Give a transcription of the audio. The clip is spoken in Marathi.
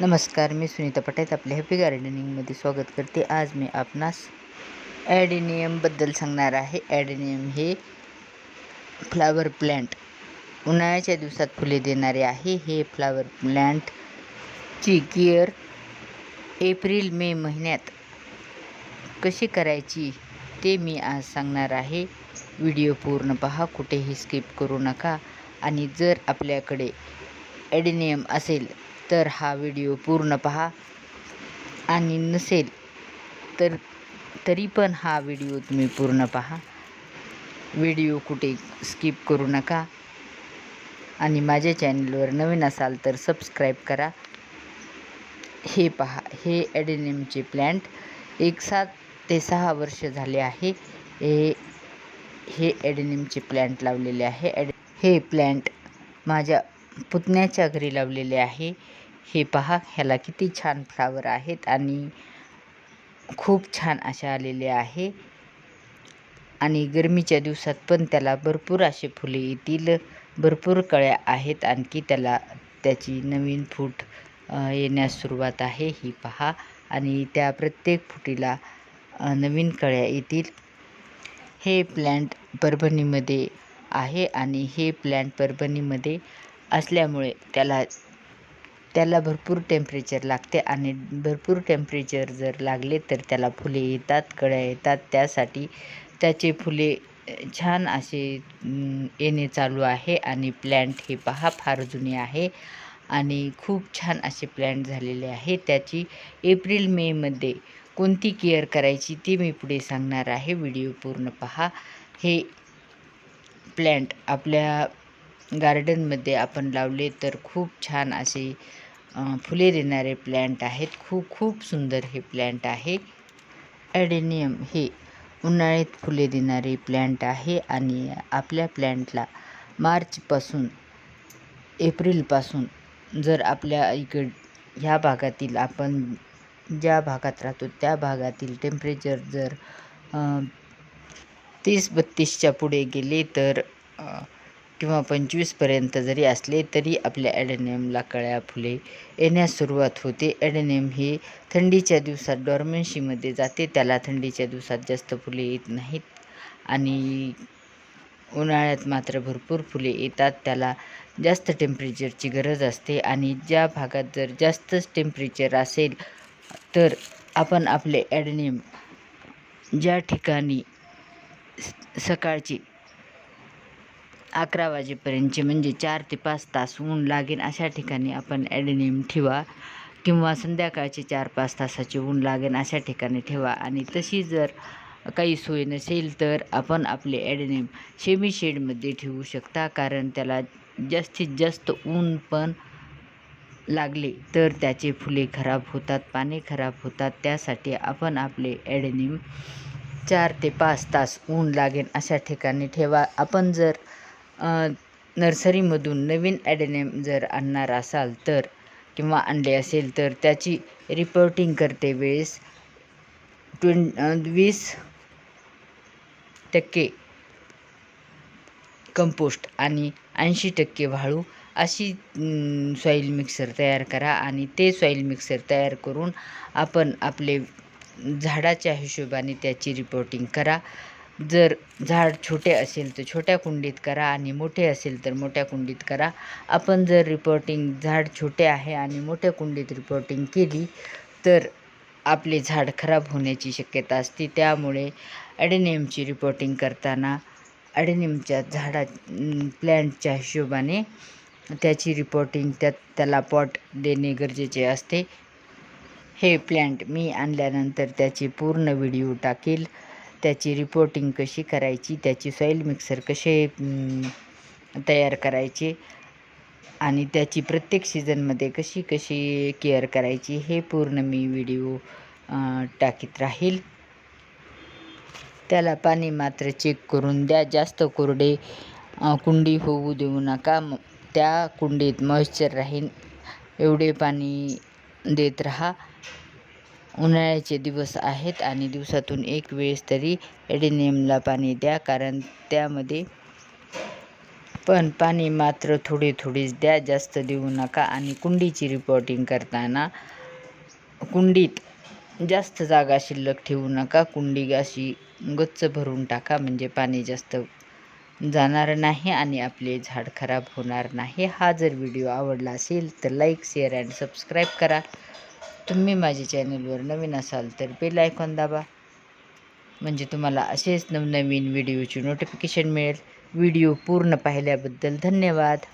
नमस्कार मी सुनीता पटेल. आपल्या हॅपी गार्डनिंगमध्ये स्वागत करते. आज मी आपणास ॲडेनियमबद्दल सांगणार आहे. ॲडेनियम हे फ्लावर प्लॅन्ट उन्हाळ्याच्या दिवसात फुले देणारे आहे. हे फ्लावर प्लॅन्टची केअर एप्रिल मे महिन्यात कशी करायची ते मी आज सांगणार आहे. व्हिडिओ पूर्ण पहा कुठेही स्किप करू नका. आणि जर आपल्याकडे ॲडेनियम असेल तर हा व्हिडिओ पूर्ण पहा आणि नसेल तर तरी पण हा व्हिडिओ तुम्ही पूर्ण पहा. व्हिडिओ कुठे स्किप करू नका. आणि माझ्या चॅनलवर नवीन असाल तर सबस्क्राईब करा. हे पहा हे ॲडेनियमचे प्लॅन्ट एक सात ते सहा वर्ष झाले आहे. हे हे ॲडेनियमचे प्लॅन्ट लावलेले आहे. ॲड हे प्लॅन्ट माझ्या पुतण्याच्या घरी लावलेले आहे. हे पहा ह्याला किती छान फ्लावर आहेत आणि खूप छान अशा आलेले आहे. आणि गरमीच्या दिवसात पण त्याला भरपूर असे फुले येतील. भरपूर कळ्या आहेत. आणखी त्याला त्याची नवीन फूट येण्यास सुरुवात आहे. ही पहा. आणि त्या प्रत्येक फुटीला नवीन कळ्या येतील. हे प्लॅन्ट परभणीमध्ये आहे आणि हे प्लॅन्ट परभणीमध्ये असल्यामुळे त्याला त्याला भरपूर टेम्परेचर लागते आणि भरपूर टेम्परेचर जर लागले तर त्याला फुले येतात कळ्या येतात. त्यासाठी त्याचे फुले छान असे येणे चालू आहे आणि प्लॅन्ट हे पहा फार जुने आहे आणि खूप छान असे प्लॅन्ट झालेले आहे. त्याची एप्रिल मेमध्ये कोणती केअर करायची ती मी पुढे सांगणार आहे. व्हिडिओ पूर्ण पहा. हे प्लॅन्ट आपल्या गार्डनमध्ये आपण लावले तर खूप छान असे फुले देणारे प्लॅन्ट आहेत. खूप खूप सुंदर हे प्लॅन्ट आहे. ॲडेनियम हे उन्हाळ्यात फुले देणारे प्लॅन्ट आहे आणि आपल्या प्लॅन्टला मार्चपासून एप्रिलपासून जर आपल्या इकड ह्या भागातील आपण ज्या भागात राहतो त्या भागातील टेम्परेचर जर तीस बत्तीसच्या पुढे गेले तर किंवा पंचवीसपर्यंत जरी असले तरी आपल्या ॲडेनियमला कळ्या फुले येण्यास सुरुवात होते. ॲडेनियम हे थंडीच्या दिवसात डॉर्मेन्शीमध्ये जाते. त्याला थंडीच्या दिवसात जास्त फुले येत नाहीत आणि उन्हाळ्यात मात्र भरपूर फुले येतात. त्याला जास्त टेम्परेचरची गरज असते आणि ज्या भागात जर जास्तच टेम्परेचर असेल तर आपण आपले ॲडेनियम ज्या ठिकाणी सकाळची अकरा वाजेपर्यंतचे म्हणजे चार ते पाच तास ऊन लागेल अशा ठिकाणी आपण ॲडेनियम ठेवा किंवा संध्याकाळचे चार पाच तासाचे ऊन लागेल अशा ठिकाणी ठेवा. आणि तशी जर काही सोय नसेल तर आपण आपले ॲडेनियम शेमी शेडमध्ये ठेवू शकता. कारण त्याला जास्तीत जास्त ऊन पण लागले तर त्याचे फुले खराब होतात पाने खराब होतात. त्यासाठी आपण आपले ॲडेनियम चार ते पाच तास ऊन लागेल अशा ठिकाणी ठेवा. आपण जर नर्सरीमधून नवीन ॲडेनियम जर आणणार असाल तर किंवा आणले असेल तर त्याची रिपोर्टिंग करते वेळेस ट्वें वीस टक्के कंपोस्ट आणि ऐंशी टक्के वाळू अशी सॉईल मिक्सर तयार करा आणि ते सॉईल मिक्सर तयार करून आपण आपले झाडाच्या हिशोबाने त्याची रिपोर्टिंग करा. जर झाड छोटे असेल तर छोट्या कुंडीत करा आणि मोठे असेल तर मोठ्या कुंडीत करा. आपण जर रिपोर्टिंग झाड छोटे आहे आणि मोठ्या कुंडीत रिपोर्टिंग केली तर आपले झाड खराब होण्याची शक्यता असते. त्यामुळे ॲडेनियमची रिपोर्टिंग करताना ॲडेनियमच्या झाडा प्लॅन्टच्या हिशोबाने त्याची रिपोर्टिंग त्यात त्याला पॉट देणे गरजेचे असते. हे प्लॅन्ट मी आणल्यानंतर त्याचे पूर्ण व्हिडिओ टाकेल. त्याची रिपोर्टिंग कशी करायची त्याची सॉईल मिक्सर कसे तयार करायचे आणि त्याची प्रत्येक सीझनमध्ये कशी कशी केअर करायची हे पूर्ण मी व्हिडिओ टाकीत राहील. त्याला पाणी मात्र चेक करून द्या. जास्त कोरडे कुंडी होऊ देऊ नका. त्या कुंडीत मॉइश्चर राहील. एवढे पाणी देत राहा. उन्हाळ्याचे दिवस आहेत आणि दिवसातून एक वेळेस तरी ॲडेनियमला पाणी द्या कारण त्यामध्ये पण पाणी मात्र थोडे थोडेच द्या जास्त देऊ नका. आणि कुंडीची रिपोर्टिंग करताना कुंडीत जास्त जागा शिल्लक ठेवू नका. कुंडी अशी गच्च भरून टाका म्हणजे पाणी जास्त जाणार नाही आणि आपले झाड खराब होणार नाही. हा जर व्हिडिओ आवडला असेल तर लाईक शेअर अँड सबस्क्राईब करा. तुम्ही माझ्या चॅनलवर नवीन असाल तर बेल आयकॉन दाबा. म्हणजे तुम्हाला असेच नवनवीन व्हिडिओची नोटिफिकेशन मिळेल. व्हिडिओ पूर्ण पाहिल्याबद्दल धन्यवाद.